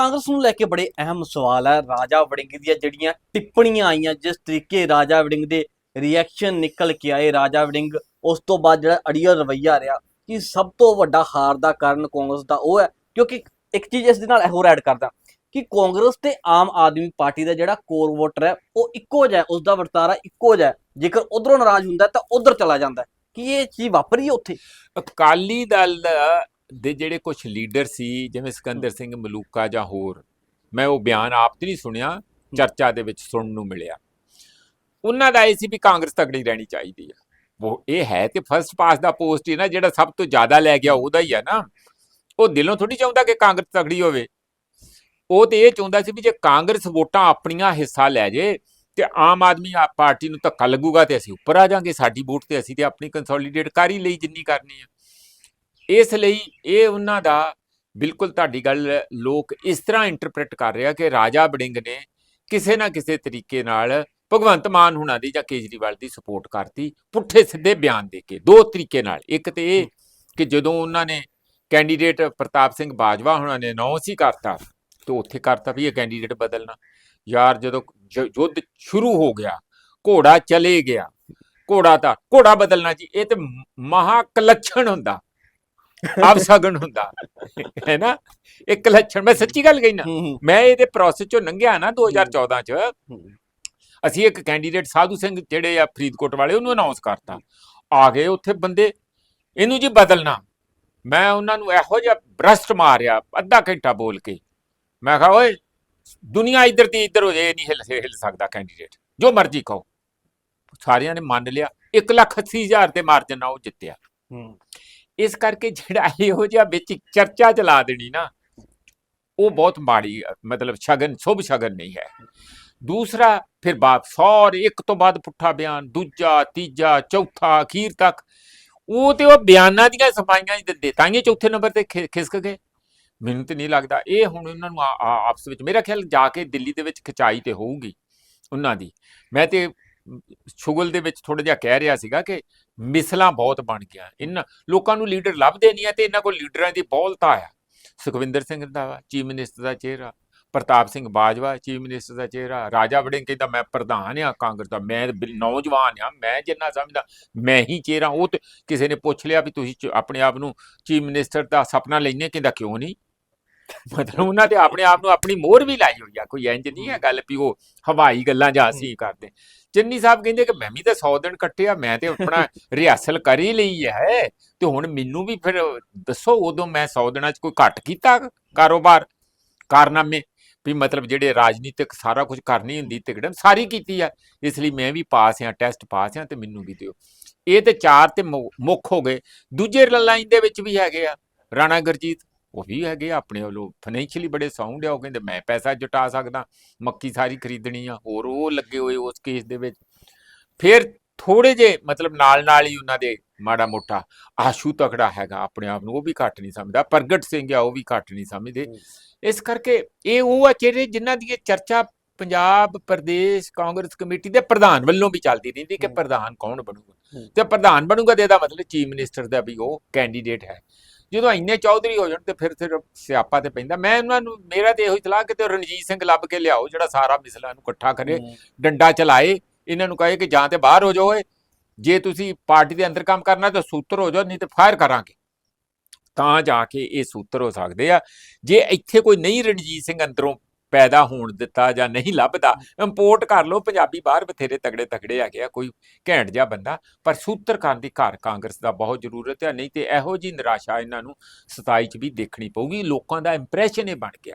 ਕਾਂਗਰਸ ਨੂੰ ਲੈ ਕੇ ਬੜੇ ਅਹਿਮ ਸਵਾਲ ਹੈ ਰਾਜਾ ਵੜਿੰਗ ਦੀਆਂ ਜਿਹੜੀਆਂ ਟਿੱਪਣੀਆਂ ਆਈਆਂ ਜਿਸ ਤਰੀਕੇ ਰਾਜਾ ਵੜਿੰਗ ਦੇ ਰਿਐਕਸ਼ਨ ਨਿਕਲ ਕੇ ਆਏ ਰਾਜਾ ਵੜਿੰਗ ਉਸ ਤੋਂ ਬਾਅਦ ਜਿਹੜਾ ਅੜੀਅਲ ਰਵੱਈਆ ਰਿਹਾ ਕਿ ਸਭ ਤੋਂ ਵੱਡਾ ਹਾਰ ਦਾ ਕਾਰਨ ਕਾਂਗਰਸ ਦਾ ਉਹ ਹੈ ਕਿਉਂਕਿ ਇੱਕ ਚੀਜ਼ ਇਸ ਦੇ ਨਾਲ ਹੋਰ ਐਡ ਕਰਦਾ ਕਿ ਕਾਂਗਰਸ ਤੇ ਆਮ ਆਦਮੀ ਪਾਰਟੀ ਦਾ ਜਿਹੜਾ ਕੋਰ ਵੋਟਰ ਹੈ ਉਹ ਇੱਕੋ ਜਿਹਾ ਹੈ, ਉਸ ਦਾ ਵਰਤਾਰਾ ਇੱਕੋ ਜਿਹਾ ਹੈ। ਜੇਕਰ ਉਧਰੋਂ ਨਾਰਾਜ਼ ਹੁੰਦਾ ਤਾਂ ਉਧਰ ਚਲਾ ਜਾਂਦਾ ਹੈ। ਕਿ ਇਹ ਚੀਜ਼ ਵਾਪਰੀ ਹੈ ਉੱਥੇ? ਅਕਾਲੀ ਦਲ ਦੇ ਜਿਹੜੇ ਕੁਝ ਲੀਡਰ ਸੀ ਜਿਵੇਂ ਸਿਕੰਦਰ ਸਿੰਘ ਮਲੂਕਾ ਜਾਂ ਹੋਰ ਮੈਂ ਉਹ ਬਿਆਨ ਆਪ ਤੇ ਨਹੀਂ ਸੁਣਿਆ ਚਰਚਾ ਦੇ ਵਿੱਚ ਸੁਣਨ ਨੂੰ ਮਿਲਿਆ। ਉਹਨਾਂ ਦਾ ਇਹ ਸੀ ਵੀ ਕਾਂਗਰਸ ਤਗੜੀ ਰਹਿਣੀ ਚਾਹੀਦੀ ਆ। ਉਹ ਇਹ ਹੈ ਤੇ ਫਰਸਟ ਪਾਸ ਦਾ ਪੋਸਟ ਹੀ ਨਾ ਜਿਹੜਾ ਸਭ ਤੋਂ ਜ਼ਿਆਦਾ ਲੈ ਗਿਆ ਉਹਦਾ ਹੀ ਆ ਨਾ। ਉਹ ਦਿਲੋਂ ਥੋੜੀ ਚਾਹੁੰਦਾ ਕਿ ਕਾਂਗਰਸ ਤਗੜੀ ਹੋਵੇ। ਉਹ ਤੇ ਇਹ ਚਾਹੁੰਦਾ ਸੀ ਵੀ ਜੇ ਕਾਂਗਰਸ ਵੋਟਾਂ ਆਪਣੀਆਂ ਹਿੱਸਾ ਲੈ ਜੇ ਤੇ ਆਮ ਆਦਮੀ ਪਾਰਟੀ ਨੂੰ ਧੱਕਾ ਲੱਗੂਗਾ ਤੇ ਅਸੀਂ ਉੱਪਰ ਆ ਜਾਾਂਗੇ ਸਾਡੀ ਵੋਟ ਤੇ ਅਸੀਂ ਤੇ ਆਪਣੀ ਕੰਸੋਲੀਡੇਟ ਕਰ ਹੀ ਲਈ ਜਿੰਨੀ ਕਰਨੀ ਆ। ਇਸ ਲਈ ਇਹ ਉਹਨਾਂ ਦਾ ਬਿਲਕੁਲ ਤੁਹਾਡੀ ਗੱਲ, ਲੋਕ ਇਸ ਤਰ੍ਹਾਂ ਇੰਟਰਪ੍ਰੀਟ ਕਰ ਰਿਹਾ ਕਿ ਰਾਜਾ ਬੜਿੰਗ ਨੇ ਕਿਸੇ ਨਾ ਕਿਸੇ ਤਰੀਕੇ ਨਾਲ ਭਗਵੰਤ ਮਾਨ ਹੁਣਾਂ ਦੀ ਜਾਂ ਕੇਜਰੀਵਾਲ ਦੀ ਸਪੋਰਟ ਕਰਤੀ, ਪੁੱਠੇ ਸਿੱਧੇ ਬਿਆਨ ਦੇ ਕੇ, ਦੋ ਤਰੀਕੇ ਨਾਲ। ਇੱਕ ਤੇ ਇਹ ਕਿ ਜਦੋਂ ਉਹਨਾਂ ਨੇ ਕੈਂਡੀਡੇਟ ਪ੍ਰਤਾਪ ਸਿੰਘ ਬਾਜਵਾ ਹੁਣਾਂ ਨੇ ਅਨਾਉਂਸ ਹੀ ਕਰਤਾ, ਤੇ ਉੱਥੇ ਕਰਤਾ ਵੀ ਇਹ ਕੈਂਡੀਡੇਟ ਬਦਲਣਾ। ਯਾਰ ਜਦੋਂ ਜ- ਯੁੱਧ ਸ਼ੁਰੂ ਹੋ ਗਿਆ, ਘੋੜਾ ਚਲੇ ਗਿਆ, ਘੋੜਾ ਤਾਂ, ਘੋੜਾ ਬਦਲਣਾ ਜੀ, ਇਹ ਤੇ ਮਹਾ ਕਲੱਛਣ ਹੁੰਦਾ। ਅਵਸਗਣ ਹੁੰਦਾ। ਹੈ ਨਾ ਇੱਕ ਲੱਛਣ ਮੈਂ ਸੱਚੀ ਗੱਲ ਕਹੀ ਨਾ ਮੈਂ ਇਹਦੇ ਪ੍ਰੋਸੈਸ ਚੋਂ ਲੰਘਿਆ ਨਾ 2014 ਚ ਅਸੀਂ ਇੱਕ ਕੈਂਡੀਡੇਟ ਸਾਧੂ ਸਿੰਘ ਜਿਹੜੇ ਆ ਫਰੀਦਕੋਟ ਵਾਲੇ ਉਹਨੂੰ ਅਨਾਉਂਸ ਕਰਤਾ। ਆ ਗਏ ਉੱਥੇ ਬੰਦੇ ਇਹਨੂੰ ਜੀ ਬਦਲਣਾ। ਮੈਂ ਉਹਨਾਂ ਨੂੰ ਇਹੋ ਜਿਹਾ ਬ੍ਰਸਟ ਮਾਰਿਆ ਅੱਧਾ ਘੰਟਾ ਬੋਲ ਕੇ। ਮੈਂ ਕਿਹਾ ਓਏ ਦੁਨੀਆ ਇੱਧਰ ਦੀ ਇੱਧਰ ਹੋ ਜੇ ਨਹੀਂ ਹਿੱਲ ਹਿੱਲ ਸਕਦਾ ਕੈਂਡੀਡੇਟ। ਜੋ ਮਰਜ਼ੀ ਕਹੋ। ਸਾਰਿਆਂ ਨੇ ਮੰਨ ਲਿਆ। 1 ਲੱਖ 80 ਹਜ਼ਾਰ ਦੇ ਮਾਰਜਨ ਨਾਲ ਉਹ ਜਿੱਤਿਆ। ਇਸ ਕਰਕੇ ਜਿਹੜਾ ਇਹੋ ਜਿਹਾ ਵਿੱਚ ਚਰਚਾ ਚਲਾ ਦੇਣੀ ਨਾ, ਉਹ ਬਹੁਤ ਮਾੜੀ ਮਤਲਬ ਸ਼ਗਨ, ਸ਼ੁਭ ਸ਼ਗਨ ਨਹੀਂ ਹੈ। ਦੂਸਰਾ, ਫਿਰ ਬਾਪ ਸੌਰ ਇੱਕ ਤੋਂ ਬਾਅਦ ਪੁੱਠਾ ਬਿਆਨ, ਦੂਜਾ, ਤੀਜਾ, ਚੌਥਾ, ਅਖੀਰ ਤੱਕ, ਉਹ ਤੇ ਉਹ ਬਿਆਨਾਂ ਦੀਆਂ ਸਫਾਈਆਂ ਹੀ ਦਿੰਦੇ, ਤਾਂ ਹੀ ਚੌਥੇ ਨੰਬਰ ਤੇ ਖਿਸਕ ਗਏ। ਮੈਨੂੰ ਤੇ ਨਹੀਂ ਲੱਗਦਾ, ਇਹ ਹੁਣ ਉਹਨਾਂ ਨੂੰ ਆਪਸ ਵਿੱਚ, ਮੇਰਾ ਖਿਆਲ ਜਾ ਕੇ ਦਿੱਲੀ ਦੇ ਵਿੱਚ ਖਿਚਾਈ ਤੇ ਹੋਊਗੀ, ਉਹਨਾਂ ਦੀ। ਮੈਂ ਤੇ ਸ਼ੁਗਲ ਦੇ ਵਿੱਚ ਥੋੜਾ ਜਿਹਾ ਕਹਿ ਰਿਹਾ ਸੀਗਾ ਕਿ ਮਿਸਲਾਂ ਬਹੁਤ ਬਣ ਗਿਆ। ਇਹਨਾਂ ਲੋਕਾਂ ਨੂੰ ਲੀਡਰ ਲੱਭਦੇ ਨਹੀਂ ਆ ਤੇ ਇਹਨਾਂ ਕੋਲ ਲੀਡਰਾਂ ਦੀ ਬਹੁਲਤਾ ਆ। ਸੁਖਵਿੰਦਰ ਸਿੰਘ ਰੰਧਾਵਾ ਚੀਫ ਮਿਨਿਸਟਰ ਦਾ ਚਿਹਰਾ, ਪ੍ਰਤਾਪ ਸਿੰਘ ਬਾਜਵਾ ਚੀਫ ਮਿਨਿਸਟਰ ਦਾ ਚਿਹਰਾ, ਰਾਜਾ ਵੜਿੰਗ ਕਹਿੰਦਾ ਮੈਂ ਪ੍ਰਧਾਨ ਆ ਕਾਂਗਰਸ ਦਾ, ਮੈਂ ਨੌਜਵਾਨ ਆ, ਮੈਂ ਜਿੰਨਾ ਸਮਝਦਾ, ਮੈਂ ਹੀ ਚਿਹਰਾ, ਉਹ ਕਿਸੇ ਨੇ ਪੁੱਛ ਲਿਆ ਵੀ ਤੁਸੀਂ ਆਪਣੇ ਆਪ ਨੂੰ ਚੀਫ ਮਿਨਿਸਟਰ ਦਾ ਸੁਪਨਾ ਲੈਨੇ ਕਹਿੰਦਾ ਕਿਉਂ ਨਹੀਂ? ਮਤਲਬ ਉਹਨਾਂ ਤੇ ਆਪਣੇ ਆਪ ਨੂੰ ਆਪਣੀ ਮੋਹਰ ਵੀ ਲਾਈ ਹੋਈ ਆ। ਕੋਈ ਇੰਜ ਨਹੀਂ ਹੈ ਗੱਲ ਵੀ ਉਹ ਹਵਾਈ ਗੱਲਾਂ ਜਾਂ ਅਸੀਂ ਕਰਦੇ। ਚੰਨੀ ਸਾਹਿਬ ਕਹਿੰਦੇ ਕਿ ਮੈਂ ਵੀ ਤਾਂ 100 ਦਿਨ ਕੱਟਿਆ ਮੈਂ ਤੇ ਆਪਣਾ ਰਿਹਾਸਲ ਕਰ ਹੀ ਲਈ ਹੈ ਤੇ ਹੁਣ ਮੈਨੂੰ ਵੀ ਫਿਰ ਦੱਸੋ ਉਦੋਂ ਮੈਂ 100 ਦਿਨਾਂ 'ਚ ਕੋਈ ਘੱਟ ਕੀਤਾ ਕਾਰੋਬਾਰ ਕਾਰਨਾਮੇ ਵੀ ਮਤਲਬ ਜਿਹੜੇ ਰਾਜਨੀਤਿਕ ਸਾਰਾ ਕੁਝ ਕਰਨੀ ਹੁੰਦੀ ਤਿਕੜਮ ਸਾਰੀ ਕੀਤੀ ਆ। ਇਸ ਲਈ ਮੈਂ ਵੀ ਪਾਸ ਆ ਟੈਸਟ ਪਾਸ ਆ ਤੇ ਮੈਨੂੰ ਵੀ ਦਿਓ। ਇਹ ਤੇ ਚਾਰ ਤੇ ਮੁੱਖ ਹੋ ਗਏ। ਦੂਜੇ ਲਾਈਨ ਦੇ ਵਿੱਚ ਵੀ ਹੈਗੇ ਆ ਰਾਣਾ ਗੁਰਜੀਤ ਉਹ ਵੀ ਹੈਗੇ ਆਪਣੇ ਵੱਲੋਂ। ਫਾਈਨੈਂਸ਼ੀਅਲੀ ਬੜੇ ਸਾਊਂਡ ਆ ਉਹ ਕਹਿੰਦੇ ਮੈਂ ਪੈਸਾ ਜੁਟਾ ਸਕਦਾ ਮੱਕੀ ਸਾਰੀ ਖਰੀਦਣੀ ਆ ਹੋਰ ਉਹ ਲੱਗੇ ਹੋਏ ਉਸ ਕੇਸ ਦੇ ਵਿੱਚ। ਫਿਰ ਥੋੜੇ ਜੇ ਮਤਲਬ ਨਾਲ ਨਾਲ ਹੀ ਉਹਨਾਂ ਦੇ ਮਾੜਾ ਮੋਟਾ ਆਸ਼ੂ ਤਕੜਾ ਹੈਗਾ ਆਪਣੇ ਆਪ ਨੂੰ ਉਹ ਵੀ ਘੱਟ ਨਹੀਂ ਸਮਝਦਾ। ਪ੍ਰਗਟ ਸਿੰਘ ਆ ਉਹ ਵੀ ਘੱਟ ਨਹੀਂ ਸਮਝਦੇ। ਇਸ ਕਰਕੇ ਇਹ ਉਹ ਆ ਚਿਹਰੇ ਜਿਨ੍ਹਾਂ ਦੀ ਇਹ ਚਰਚਾ ਪੰਜਾਬ ਪ੍ਰਦੇਸ਼ ਕਾਂਗਰਸ ਕਮੇਟੀ ਦੇ ਪ੍ਰਧਾਨ ਵੱਲੋਂ ਵੀ ਚੱਲਦੀ ਰਹਿੰਦੀ ਕਿ। ਪ੍ਰਧਾਨ ਕੌਣ ਬਣੂਗਾ। ਤੇ ਪ੍ਰਧਾਨ ਬਣੂਗਾ ਤੇ ਇਹਦਾ ਮਤਲਬ ਚੀਫ ਮਿਨਿਸਟਰ ਦਾ ਵੀ ਉਹ ਕੈਂਡੀਡੇਟ ਹੈ। ਜਦੋਂ ਇੰਨੇ ਚੌਧਰੀ ਹੋ ਜਾਣ ਤੇ ਫਿਰ ਫਿਰ ਸਿਆਪਾ ਤੇ ਪੈਂਦਾ। ਮੈਂ ਉਹਨਾਂ ਨੂੰ ਮੇਰਾ ਤੇ ਇਹੋ ਹੀ ਸਲਾਹ ਕਿ ਤੇ ਰਣਜੀਤ ਸਿੰਘ ਲੱਭ ਕੇ ਲਿਆਓ ਜਿਹੜਾ ਸਾਰਾ ਮਿਸਲਾਂ ਨੂੰ ਇਕੱਠਾ ਕਰੇ ਡੰਡਾ ਚਲਾਏ ਇਹਨਾਂ ਨੂੰ ਕਹੇ ਕਿ ਜਾਂ ਤੇ ਬਾਹਰ ਹੋ ਜਾਓ ਜੇ ਤੁਸੀਂ ਪਾਰਟੀ ਦੇ ਅੰਦਰ ਕੰਮ ਕਰਨਾ ਤਾਂ ਸੂਤਰ ਹੋ ਜਾਓ ਨਹੀਂ ਤੇ ਫਾਇਰ ਕਰਾਂਗੇ। ਤਾਂ ਜਾ ਕੇ ਇਹ ਸੂਤਰ ਹੋ ਸਕਦੇ ਆ। ਜੇ ਇੱਥੇ ਕੋਈ ਨਹੀਂ ਰਣਜੀਤ ਸਿੰਘ ਅੰਦਰੋਂ ਪੈਦਾ ਹੋਣ ਦਿੱਤਾ ਜਾਂ ਨਹੀਂ ਲੱਭਦਾ ਇੰਪੋਰਟ ਕਰ ਲਓ, ਪੰਜਾਬੀ ਬਾਹਰ ਬਥੇਰੇ ਤਗੜੇ ਤਗੜੇ ਹੈਗੇ ਆ, ਕੋਈ ਘੈਂਟ ਜਿਹਾ ਬੰਦਾ, ਪਰ ਸੂਤਰਕਾਰ ਦੀ ਘਰ ਕਾਂਗਰਸ ਦਾ ਬਹੁਤ ਜ਼ਰੂਰਤ ਹੈ, ਨਹੀਂ ਤੇ ਇਹੋ ਜੀ ਨਿਰਾਸ਼ਾ ਇਹਨਾਂ ਨੂੰ 27 ਚ ਵੀ ਦੇਖਣੀ ਪਊਗੀ, ਲੋਕਾਂ ਦਾ ਇੰਪ੍ਰੈਸ਼ਨ ਇਹ ਬਣ ਗਿਆ।